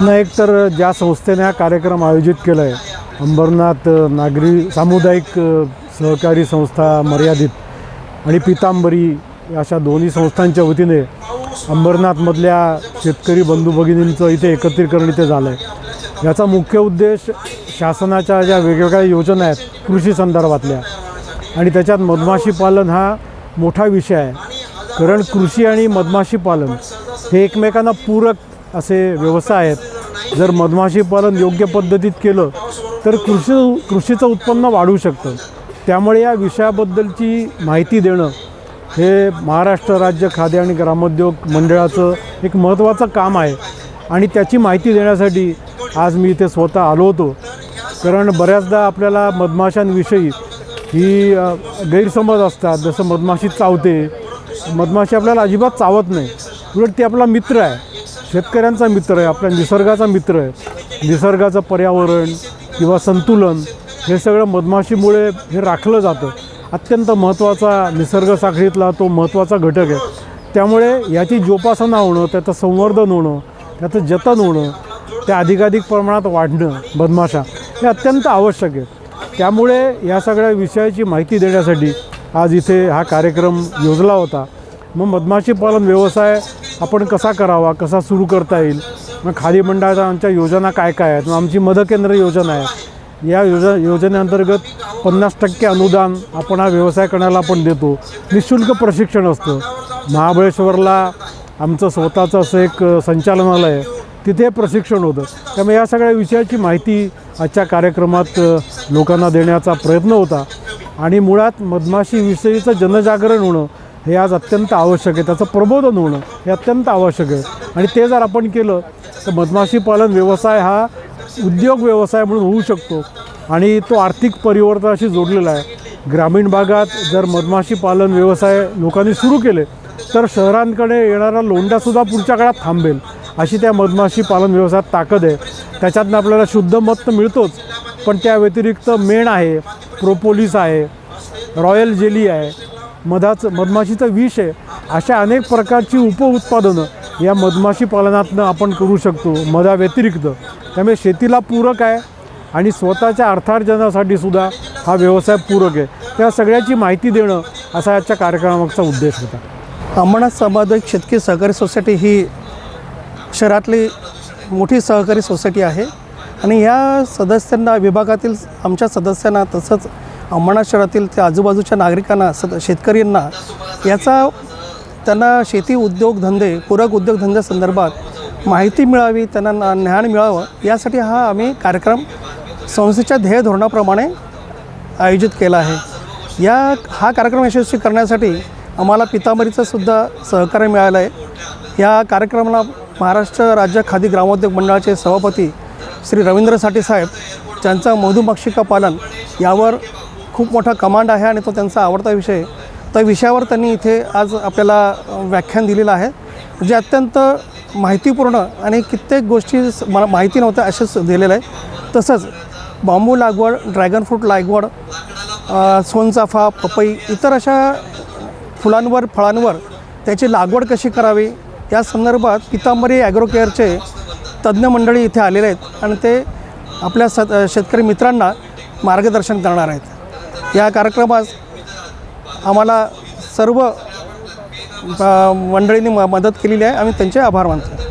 न एक तर ज्या संस्थेने हा कार्यक्रम आयोजित केला आहे अंबरनाथ नागरी सामुदायिक सहकारी संस्था मर्यादित आणि पितांबरी अशा दोन्ही संस्थांच्या वतीने अंबरनाथमधल्या शेतकरी बंधू भगिनींचं इथे एकत्रीकरण इथे झालं आहे याचा मुख्य उद्देश शासनाच्या ज्या वेगवेगळ्या योजना आहेत कृषी संदर्भातल्या आणि त्याच्यात मधमाशी पालन हा मोठा विषय आहे. कारण कृषी आणि मधमाशी पालन हे एकमेकांना पूरक असे व्यवसाय आहेत. जर मधमाशी पालन योग्य पद्धतीत केलं तर कृषी कृषीचं उत्पन्न वाढू शकतं. त्यामुळे या विषयाबद्दलची माहिती देणं हे महाराष्ट्र राज्य खाद्य आणि ग्रामोद्योग मंडळाचं एक महत्त्वाचं काम आहे. आणि त्याची माहिती देण्यासाठी आज मी इथे स्वतः आलो होतो. कारण बऱ्याचदा आपल्याला मधमाशांविषयी ही गैरसमज असतात. जसं मधमाशी चावते मधमाशी आपल्याला अजिबात चावत नाही. उलट ती आपला मित्र आहे. शेतकऱ्यांचा मित्र आहे आपल्या निसर्गाचा मित्र आहे. निसर्गाचं पर्यावरण किंवा संतुलन हे सगळं मधमाशीमुळे हे राखलं जातं. अत्यंत महत्त्वाचा निसर्ग साखळीतला तो महत्त्वाचा घटक आहे. त्यामुळे याची जोपासना होणं त्याचं संवर्धन होणं त्याचं जतन होणं त्या अधिकाधिक प्रमाणात वाढणं मधमाशा हे अत्यंत आवश्यक आहे. त्यामुळे या सगळ्या विषयाची माहिती देण्यासाठी आज इथे हा कार्यक्रम योजला होता. मग मधमाशी पालन व्यवसाय आपण कसा करावा कसा सुरू करता येईल? मग खादी मंडळाच्या आमच्या योजना काय काय आहेत? मग आमची मदकेंद्र योजना आहे. या योजना योजनेअंतर्गत पन्नास टक्के अनुदान आपण हा व्यवसाय करण्याला आपण देतो. निशुल्क प्रशिक्षण असतं. महाबळेश्वरला आमचं स्वतःचं असं एक संचालनालय आहे. तिथे प्रशिक्षण होतं. त्यामुळे या सगळ्या विषयाची माहिती आजच्या कार्यक्रमात लोकांना देण्याचा प्रयत्न होता. आणि मुळात मधमाशीविषयीचं जनजागरण होणं हे आज अत्यंत आवश्यक आहे. त्याचं प्रबोधन होणं हे अत्यंत आवश्यक आहे. आणि ते जर आपण केलं तर मधमाशी पालन व्यवसाय हा उद्योग व्यवसाय म्हणून होऊ शकतो. आणि तो आर्थिक परिवर्तनाशी जोडलेला आहे. ग्रामीण भागात जर मधमाशी पालन व्यवसाय लोकांनी सुरू केले तर शहरांकडे येणारा लोंढासुद्धा पुढच्या काळात थांबेल. अशी त्या मधमाशी पालन व्यवसायात ताकद आहे. त्याच्यातनं आपल्याला शुद्ध मत तर मिळतोच. पण त्या व्यतिरिक्त मेण आहे प्रोपोलिस आहे रॉयल जेली आहे मधाचं मधमाशीचं विष आहे अशा अनेक प्रकारची उपउत्पादनं या मधमाशी पालनातनं आपण करू शकतो मधाव्यतिरिक्त. त्यामुळे शेतीला पूरक आहे आणि स्वतःच्या अर्थार्जनासाठी सुद्धा हा व्यवसाय पूरक आहे. त्या सगळ्याची माहिती देणं असा याच्या कार्यक्रमाचा उद्देश होता. अंबरनाथ सामुदायिक शेतकरी सहकारी सोसायटी ही शहरातली मोठी सहकारी सोसायटी आहे. आणि या सदस्यांना विभागातील आमच्या सदस्यांना तसंच अंबरनाथ शहरातील त्या आजूबाजूच्या नागरिकांना सद शेतकऱ्यांना याचा त्यांना शेती उद्योगधंदे पूरक उद्योगधंद्यासंदर्भात माहिती मिळावी त्यांना ज्ञान मिळावं यासाठी हा आम्ही कार्यक्रम संस्थेच्या ध्येय धोरणाप्रमाणे आयोजित केला आहे. या हा कार्यक्रम यशस्वी करण्यासाठी आम्हाला पितांबरीचं सुद्धा सहकार्य मिळालं आहे. या कार्यक्रमाला महाराष्ट्र राज्य खादी ग्रामोद्योग मंडळाचे सभापती श्री रवींद्र साठे साहेब ज्यांचा मधुमक्षिका पालन यावर खूप मोठा कमांड आहे आणि तो त्यांचा आवडता विषय आहे. त्या विषयावर त्यांनी इथे आज आपल्याला व्याख्यान दिलेलं आहे. जे अत्यंत माहितीपूर्ण आणि कित्येक गोष्टी स- मला माहिती नव्हत्या असेच दिलेलं आहे. तसंच बांबू लागवड ड्रॅगन फ्रूट लागवड सोनचाफा पपई इतर अशा फुलांवर फळांवर त्याची लागवड कशी करावी? या संदर्भात पितांबरी ॲग्रो केअरचे तज्ज्ञ मंडळी इथे आलेले आहेत आणि ते आपल्या स शेतकरी मित्रांना मार्गदर्शन करणार आहेत. या कार्यक्रमास आम्हाला सर्व मंडळींनी म मदत केलेली आहे. आम्ही त्यांचे आभार मानतो.